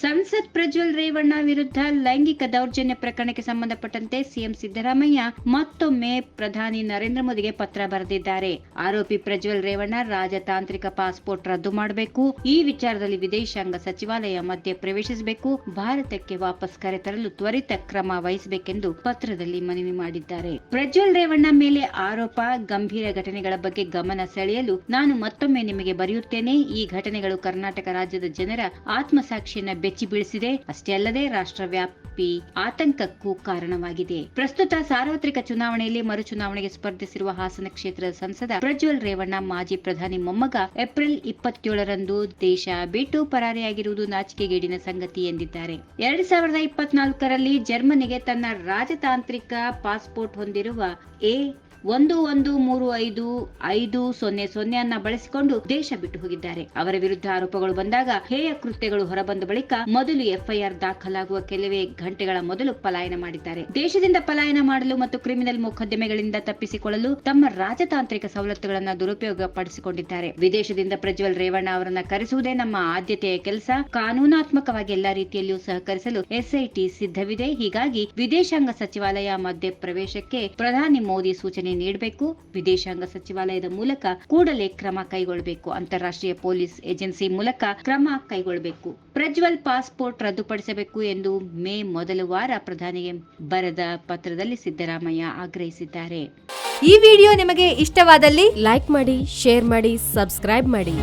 ಸಂಸತ್ ಪ್ರಜ್ವಲ್ ರೇವಣ್ಣ ವಿರುದ್ಧ ಲೈಂಗಿಕ ದೌರ್ಜನ್ಯ ಪ್ರಕರಣಕ್ಕೆ ಸಂಬಂಧಪಟ್ಟಂತೆ ಸಿಎಂ ಸಿದ್ದರಾಮಯ್ಯ ಮತ್ತೊಮ್ಮೆ ಪ್ರಧಾನಿ ನರೇಂದ್ರ ಮೋದಿಗೆ ಪತ್ರ ಬರೆದಿದ್ದಾರೆ. ಆರೋಪಿ ಪ್ರಜ್ವಲ್ ರೇವಣ್ಣ ರಾಜತಾಂತ್ರಿಕ ಪಾಸ್ಪೋರ್ಟ್ ರದ್ದು ಮಾಡಬೇಕು. ಈ ವಿಚಾರದಲ್ಲಿ ವಿದೇಶಾಂಗ ಸಚಿವಾಲಯ ಮಧ್ಯೆ ಪ್ರವೇಶಿಸಬೇಕು. ಭಾರತಕ್ಕೆ ವಾಪಸ್ ಕರೆತರಲು ತ್ವರಿತ ಕ್ರಮ ವಹಿಸಬೇಕೆಂದು ಪತ್ರದಲ್ಲಿ ಮನವಿ ಮಾಡಿದ್ದಾರೆ. ಪ್ರಜ್ವಲ್ ರೇವಣ್ಣ ಮೇಲೆ ಆರೋಪ, ಗಂಭೀರ ಘಟನೆಗಳ ಬಗ್ಗೆ ಗಮನ ಸೆಳೆಯಲು ನಾನು ಮತ್ತೊಮ್ಮೆ ನಿಮಗೆ ಬರೆಯುತ್ತೇನೆ. ಈ ಘಟನೆಗಳು ಕರ್ನಾಟಕ ರಾಜ್ಯದ ಜನರ ಆತ್ಮಸಾಕ್ಷಿಯನ್ನ ಬೆಚ್ಚಿ ಬೀಳಿಸಿದೆ. ಅಷ್ಟೇ ಅಲ್ಲದೆ ರಾಷ್ಟ್ರವ್ಯಾಪಿ ಆತಂಕಕ್ಕೂ ಕಾರಣವಾಗಿದೆ. ಪ್ರಸ್ತುತ ಸಾರ್ವತ್ರಿಕ ಚುನಾವಣೆಯಲ್ಲಿ ಮರು ಚುನಾವಣೆಗೆ ಸ್ಪರ್ಧಿಸಿರುವ ಹಾಸನ ಕ್ಷೇತ್ರದ ಸಂಸದ ಪ್ರಜ್ವಲ್ ರೇವಣ್ಣ, ಮಾಜಿ ಪ್ರಧಾನಿ ಮೊಮ್ಮಗ ಏಪ್ರಿಲ್ ಇಪ್ಪತ್ತೇಳರಂದು ದೇಶ ಬಿಟ್ಟು ಪರಾರಿಯಾಗಿರುವುದು ನಾಚಿಕೆಗೇಡಿನ ಸಂಗತಿ ಎಂದಿದ್ದಾರೆ. ಎರಡ್ ಸಾವಿರದ ಇಪ್ಪತ್ನಾಲ್ಕರಲ್ಲಿ ಜರ್ಮನಿಗೆ ತನ್ನ ರಾಜತಾಂತ್ರಿಕ ಪಾಸ್ಪೋರ್ಟ್ ಹೊಂದಿರುವ ಎ ಒಂದು ಒಂದು ಮೂರು ಐದು ಐದು ಸೊನ್ನೆ ಸೊನ್ನೆಯನ್ನ ಬಳಸಿಕೊಂಡು ದೇಶ ಬಿಟ್ಟು ಹೋಗಿದ್ದಾರೆ. ಅವರ ವಿರುದ್ಧ ಆರೋಪಗಳು ಬಂದಾಗ ಹೇಯ ಕೃತ್ಯಗಳು ಹೊರಬಂದ ಬಳಿಕ ಮೊದಲು ಎಫ್ಐಆರ್ ದಾಖಲಾಗುವ ಕೆಲವೇ ಗಂಟೆಗಳ ಮೊದಲು ಪಲಾಯನ ಮಾಡಿದ್ದಾರೆ. ದೇಶದಿಂದ ಪಲಾಯನ ಮಾಡಲು ಮತ್ತು ಕ್ರಿಮಿನಲ್ ಮೊಕದ್ದಮೆಗಳಿಂದ ತಪ್ಪಿಸಿಕೊಳ್ಳಲು ತಮ್ಮ ರಾಜತಾಂತ್ರಿಕ ಸವಲತ್ತುಗಳನ್ನು ದುರುಪಯೋಗ ಪಡಿಸಿಕೊಂಡಿದ್ದಾರೆ ವಿದೇಶದಿಂದ ಪ್ರಜ್ವಲ್ ರೇವಣ್ಣ ಅವರನ್ನ ಕರೆಸುವುದೇ ನಮ್ಮ ಆದ್ಯತೆಯ ಕೆಲಸ. ಕಾನೂನಾತ್ಮಕವಾಗಿ ಎಲ್ಲಾ ರೀತಿಯಲ್ಲಿಯೂ ಸಹಕರಿಸಲು ಎಸ್ಐಟಿ ಸಿದ್ಧವಿದೆ. ಹೀಗಾಗಿ ವಿದೇಶಾಂಗ ಸಚಿವಾಲಯ ಮಧ್ಯ ಪ್ರವೇಶಕ್ಕೆ ಪ್ರಧಾನಿ ಮೋದಿ ಸೂಚನೆ ನೀಡಬೇಕು. ವಿದೇಶಾಂಗ ಸಚಿವಾಲಯದ ಮೂಲಕ ಕೂಡಲೇ ಕ್ರಮ ಕೈಗೊಳ್ಳಬೇಕು. ಅಂತಾರಾಷ್ಟ್ರೀಯ ಪೊಲೀಸ್ ಏಜೆನ್ಸಿ ಮೂಲಕ ಕ್ರಮ ಕೈಗೊಳ್ಳಬೇಕು. ಪ್ರಜ್ವಲ್ ಪಾಸ್ಪೋರ್ಟ್ ರದ್ದುಪಡಿಸಬೇಕು ಎಂದು ಮೇ ಮೊದಲ ವಾರ ಪ್ರಧಾನಿಗೆ ಬರೆದ ಪತ್ರದಲ್ಲಿ ಸಿದ್ದರಾಮಯ್ಯ ಆಗ್ರಹಿಸಿದ್ದಾರೆ. ಈ ವಿಡಿಯೋ ನಿಮಗೆ ಇಷ್ಟವಾದಲ್ಲಿ ಲೈಕ್ ಮಾಡಿ, ಶೇರ್ ಮಾಡಿ, ಸಬ್ಸ್ಕ್ರೈಬ್ ಮಾಡಿ.